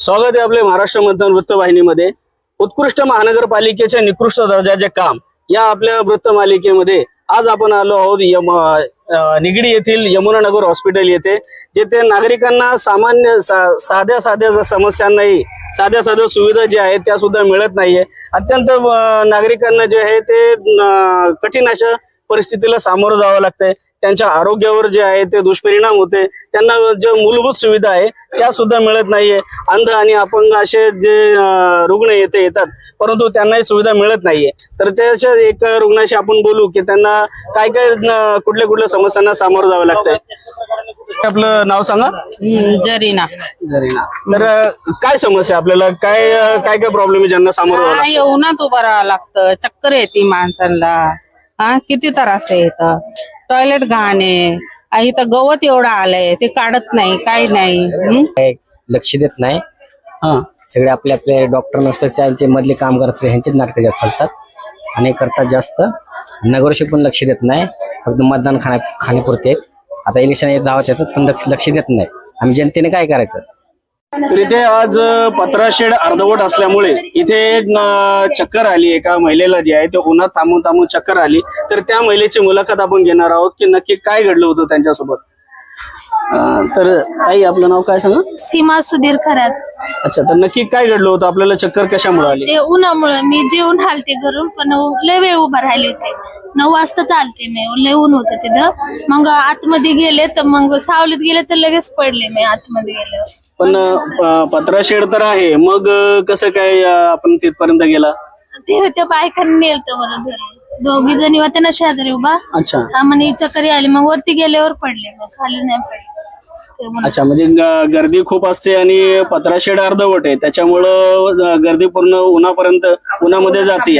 स्वागत आहे आपले महाराष्ट्र मतदान वृत्तवाहिनीमध्ये. उत्कृष्ट महानगरपालिकेच्या निकृष्ट दर्जाचे काम या आपल्या वृत्तमालिकेमध्ये आज आपण आलो आहोत. यम निगडी येथील यमुनानगर हॉस्पिटल येथे जेथे नागरिकांना सामान्य सा- साध्या साध्या ज्या समस्यांनाही साध्या साध्या सुविधा ज्या आहेत त्या सुद्धा मिळत नाहीये. अत्यंत नागरिकांना जे आहे ते कठीण अशा परिस्थितीला सामोरं जावं लागतंय. त्यांच्या आरोग्यावर जे आहे ते दुष्परिणाम होते. त्यांना ज्या मूलभूत सुविधा आहे त्या सुद्धा मिळत नाहीये. अंध आणि अपंग असे जे रुग्ण येथे येतात परंतु त्यांनाही सुविधा मिळत नाहीये. तर त्याच्या एक रुग्णाशी आपण बोलू की त्यांना काय काय कुठल्या कुठल्या समस्यांना सामोरं जावं लागतंय. आपलं नाव सांगा. जरीना. जरीना. तर काय समस्या आपल्याला? काय काय काय प्रॉब्लेम आहे ज्यांना सामोरं येऊनात उभं राहावं लागतं. चक्कर येते माणसांना. हा? किती त्रास आहे इथं? टॉयलेट घाण आहे. इथं गवत एवढं आलंय ते काढत नाही काही नाही? काय लक्ष देत नाही. हा. सगळे आपले आपले डॉक्टर नर्सचे मधले काम करतात ह्यांचेच नाटकं जास्त चालतात. आणि करतात जास्त. नगरसेवक पण लक्ष देत नाही. फक्त मतदान खाण्या खाण्यापुरते. आहेत. आता इलेक्शन धावत येतात पण लक्ष लक्ष देत नाही. आम्ही जनतेने काय करायचं? तर इथे आज पत्राशेड अर्धवट असल्यामुळे इथे चक्कर आली. एका महिलेला जी आहे ते उन्हात थांबून थांबून चक्कर आली. तर त्या महिलेची मुलाखत आपण घेणार आहोत की नक्की काय घडलं होतं त्यांच्यासोबत? अं, तर ताई आपलं नाव काय सांगा? सीमा सुधीर खरात. अच्छा तर नक्की काय घडलं होतं? आपल्याला चक्कर कशामुळे आली? ते उन्हामुळे मी जेवून हालते घरून पण लय वेळ उभा राहिले होते. नऊ वाजता चालते मी लय ऊन होतं तिथं. मग आतमध्ये गेले तर मग सावलीत गेले तर लगेच पडले मी आतमध्ये गेले पण अं, पत्राशेड तर आहे. मग अं, कसं काय अं, आपण तिथपर्यंत गेला? ते त्या बायकांनी नेलत मला घरी दोघी जणी होत्या ना शेजारी उभा. अच्छा. हा म्हणे चक्करी आली मग वरती गेल्यावर पडले मग खाली नाही पडले. अच्छा म्हणजे ग- गर्दी खूप असते आणि पत्राशेड अर्धवट आहे. त्याच्यामुळं अं, गर्दी पूर्ण उन्हापर्यंत उन्हामध्ये जाते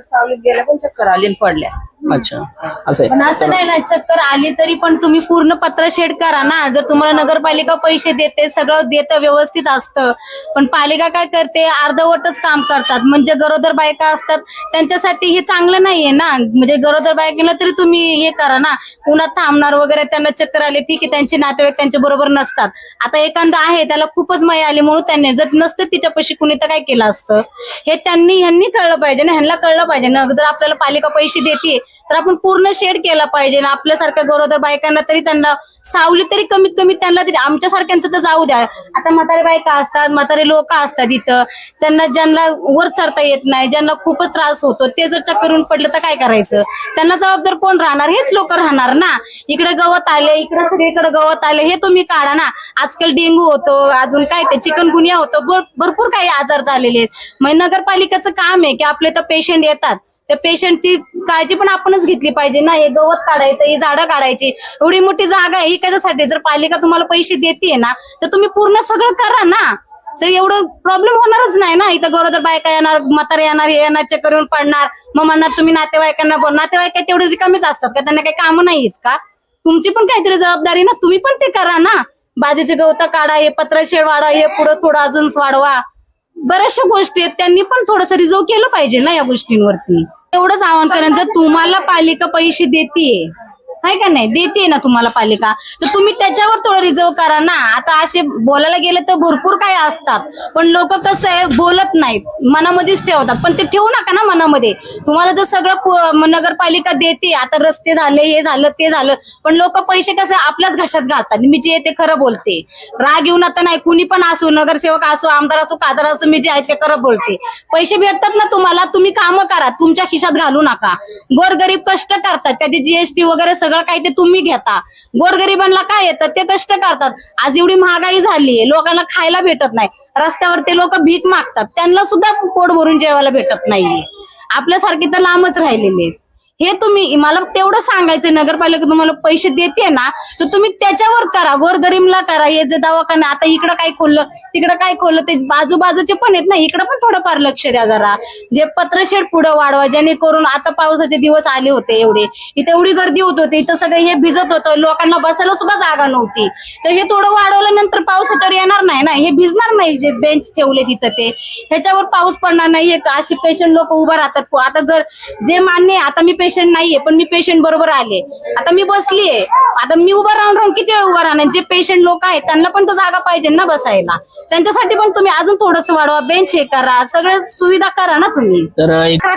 सावलीत गेल्या पण चक्कर आली आणि पडल्या. अच्छा. असं आहे. पण असं नाही ना चक्कर आली तरी पण तुम्ही पूर्ण पत्र शेड करा ना. जर तुम्हाला नगरपालिका पैसे देते सगळं देतं व्यवस्थित असतं. पण पालिका काय करते अर्धवटच काम करतात. म्हणजे गरोदर बायका असतात त्यांच्यासाठी हे चांगलं नाहीये ना. म्हणजे गरोदर बायकेला तरी तुम्ही हे करा ना. उन्हात थांबणार वगैरे त्यांना चक्कर आले ठीक आहे त्यांचे नातेवाईक त्यांच्या बरोबर नसतात. आता एखादा आहे त्याला खूपच माया आली म्हणून त्यांनी जर नसतं तिच्यापाशी कुणी तर काय केलं असतं? हे त्यांनी ह्यांनी कळलं पाहिजे ना. ह्यांना कळलं पाहिजे ना. जर आपल्याला पालिका पैसे देते तर आपण पूर्ण शेड केला पाहिजे. ना आपल्यासारख्या गरोदर बायकांना तरी त्यांना सावली तरी कमीत कमी त्यांना तरी आमच्यासारख्यांचं तर जाऊ द्या. आता म्हातारे बायका असतात म्हातारे लोक असतात इथं. त्यांना ज्यांना वर चढता येत नाही ज्यांना खूपच त्रास होतो ते जर चक्करून पडलं तर काय करायचं? त्यांना जबाबदार कोण राहणार? हेच लोक राहणार ना. इकडे गवत आले इकडे सगळीकडे गवत आले हे तुम्ही काढा ना. आजकाल डेंग्यू होतो अजून काय ते चिकनगुनिया होतो. भरपूर काही आजार झालेले आहेत. मग नगरपालिकेचं काम आहे की आपले तर पेशंट येतात. त्या पेशंटची काळजी पण आपणच घेतली पाहिजे ना. हे गवत काढायचं ही झाडं काढायची. एवढी मोठी जागा आहे ही कशासाठी? जर पालिका तुम्हाला पैसे देते ना तर तुम्ही पूर्ण सगळं करा ना. तर एवढं प्रॉब्लेम होणारच नाही ना. इथं गरोदर बायका येणार म्हातारे येणार हे येणार चक्कर येऊन पडणार. मग म्हणणार तुम्ही नातेवाईकांना बोल नातेवाईक तेवढे कमीच असतात का? त्यांना काही कामं नाहीत का? तुमची पण काहीतरी जबाबदारी ना. तुम्ही पण ते करा ना. बाजूचे गवत काढा हे पत्रशेड वाढा हे पुढं थोडं अजून वाढवा. बऱ्याचशा गोष्टी आहेत. त्यांनी पण थोडस रिझर्व केलं पाहिजे ना या गोष्टींवरती. एवढंच आवाहन करेन जर तुम्हाला पालिका पैसे देते आहे का नाही? देते ना तुम्हाला पालिका. तर तुम्ही त्याच्यावर थोडं रिझर्व करा ना. आता असे बोलायला गेले तर भरपूर काही असतात. पण लोक कसं आहे बोलत नाहीत. मनामध्येच ठेवतात. पण ते ठेवू नका ना मनामध्ये. तुम्हाला जर सगळं नगरपालिका देते आता रस्ते झाले हे झालं ते झालं. पण लोक पैसे कसे आपल्याच घशात घालतात. मी जे ते खरं बोलते. राग येऊन आता नाही कुणी पण असो नगरसेवक असो आमदार असो कादर असो मी जे आहे ते खरं बोलते. पैसे भेटतात ना तुम्हाला तुम्ही कामं करा. तुमच्या खिशात घालू नका. गोरगरीब कष्ट करतात. त्याची जीएसटी वगैरे सगळं काही ते तुम्ही घेता. गोरगरिबांना काय येतं? ते कष्ट करतात. आज एवढी महागाई झाली लोकांना खायला भेटत नाही. रस्त्यावर ते लोक भीक मागतात. त्यांना सुद्धा पोट भरून जेवायला भेटत नाहीये. आपल्यासारखे तर लांबच राहिलेले आहेत. हे तुम्ही मला तेवढं सांगायचं नगरपालिका तुम्हाला पैसे देते ना तर तुम्ही त्याच्यावर करा गोरगरीबला करा हे जे दवाखाना आता इकडं काय खोललं तिकडं काय खोललं ते बाजूबाजूचे पण आहेत ना इकडं पण थोडंफार लक्ष द्या जरा. जे पत्रशेड पुढं वाढवा जेणेकरून आता पावसाचे दिवस आले होते एवढे. इथे एवढी गर्दी होत होती इथं सगळं हे भिजत होतं लोकांना बसायला सुद्धा जागा नव्हती. तर हे थोडं वाढवल्यानंतर पावसाच्यावर नाही ना हे भिजणार नाही जे बेंच ठेवले तिथं ते. ह्याच्यावर पाऊस पडणार नाही असे पेशंट लोक उभं राहतात. आता जर जे मान्य आहे आता मी पेशंट नाहीये पण मी पेशंट बरोबर आले. आता मी बसलीये. आता मी उभा राहून राहून किती वेळ उभा राहणार? जे पेशंट लोक आहेत त्यांना पण तर जागा पाहिजे ना बसायला. त्यांच्यासाठी पण तुम्ही अजून थोडंसं वाढवा बेंच हे करा सगळ्या सुविधा करा ना तुम्ही.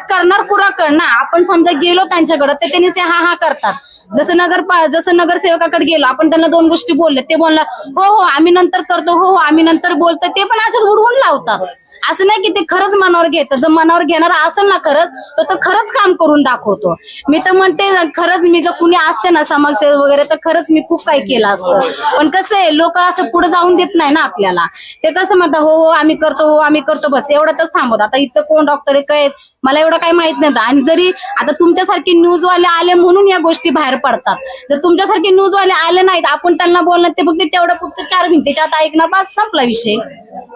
करणार पुरा करणार. आपण समजा गेलो त्यांच्याकडे ते त्यांनी ते हा हा करतात. जसं नगर जसं नगरसेवकाकडे गेलो आपण त्यांना दोन गोष्टी बोलले ते बोलणार हो हो आम्ही नंतर करतो हो हो आम्ही नंतर बोलतो ते पण असंच उडवून लावतात. असं नाही की ते खरंच मनावर घेतं. जर मनावर घेणार असेल ना खरंच तर तो खरंच काम करून दाखवतो. मी तर म्हणते खरंच मी जर कुणी असते ना समाजसेवा वगैरे तर खरंच मी खूप काही केलं असतं. पण कसं आहे लोक असं पुढे जाऊन देत नाही ना आपल्याला. ते कसं म्हणतात हो हो आम्ही करतो हो आम्ही करतो बस. एवढ्यातच थांबवत आता इथं कोण डॉक्टर आहे काय मला एवढं काही माहीत नाही आणि जरी आता तुमच्यासारखे न्यूजवाले आले म्हणून या गोष्टी बाहेर पडतात. जर तुमच्यासारखे न्यूजवाले आले नाहीत आपण त्यांना बोलणार ते फक्त तेवढं फक्त चार भिंतीच्या आता ऐकणार बस संपला विषय.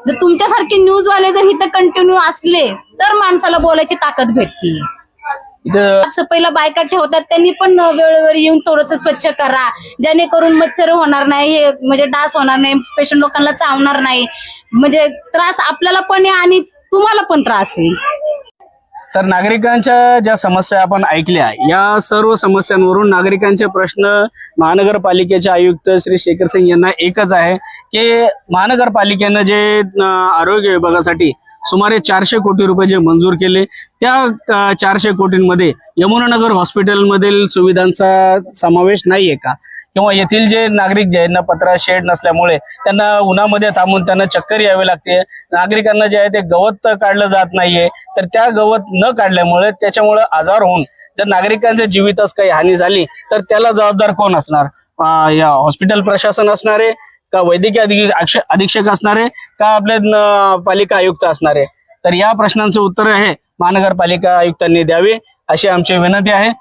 जर तुमच्यासारखे न्यूजवाले जर इथं कंटिन्यू असले तर माणसाला बोलायची ताकद भेटते. सफाईला बायका ठेवतात त्यांनी पण वेळोवेळी येऊन थोडस स्वच्छ करा. जेणेकरून मच्छर होणार नाही हे म्हणजे डास होणार नाही पेशंट लोकांना चावणार नाही. म्हणजे त्रास आपल्याला पण आहे आणि तुम्हाला पण त्रास आहे. तर नागरिकांच्या ज्या समस्या आपण ऐकल्या या सर्व समस्यांवरून नागरिकांचे प्रश्न महानगरपालिकेचे आयुक्त श्री शेखर सिंग यांना एकच आहे की महानगरपालिकेनं जे आरोग्य विभागासाठी सुमारे चारशे कोटी रुपये जे मंजूर केले त्या चारशे कोटींमध्ये यमुनानगर हॉस्पिटलमधील सुविधांचा समावेश नाही आहे का? किंवा येथील जे नागरिक जे यांना पत्रा शेड नसल्यामुळे त्यांना उन्हामध्ये थांबून त्यांना चक्कर यावी लागते. नागरिकांना जे आहे ते गवत काढलं जात नाहीये. तर त्या गवत न काढल्यामुळे त्याच्यामुळे आजार होऊन जर नागरिकांच्या जीवितच काही हानी झाली तर त्याला जबाबदार कोण असणार? या हॉस्पिटल प्रशासन असणारे का वैद्यकीय अधिक- अधीक्षक असणारे का आपले पालिका आयुक्त असणारे? तर या प्रश्नांचं उत्तर आहे. महानगरपालिका आयुक्तांनी द्यावे अशी आमची विनंती आहे.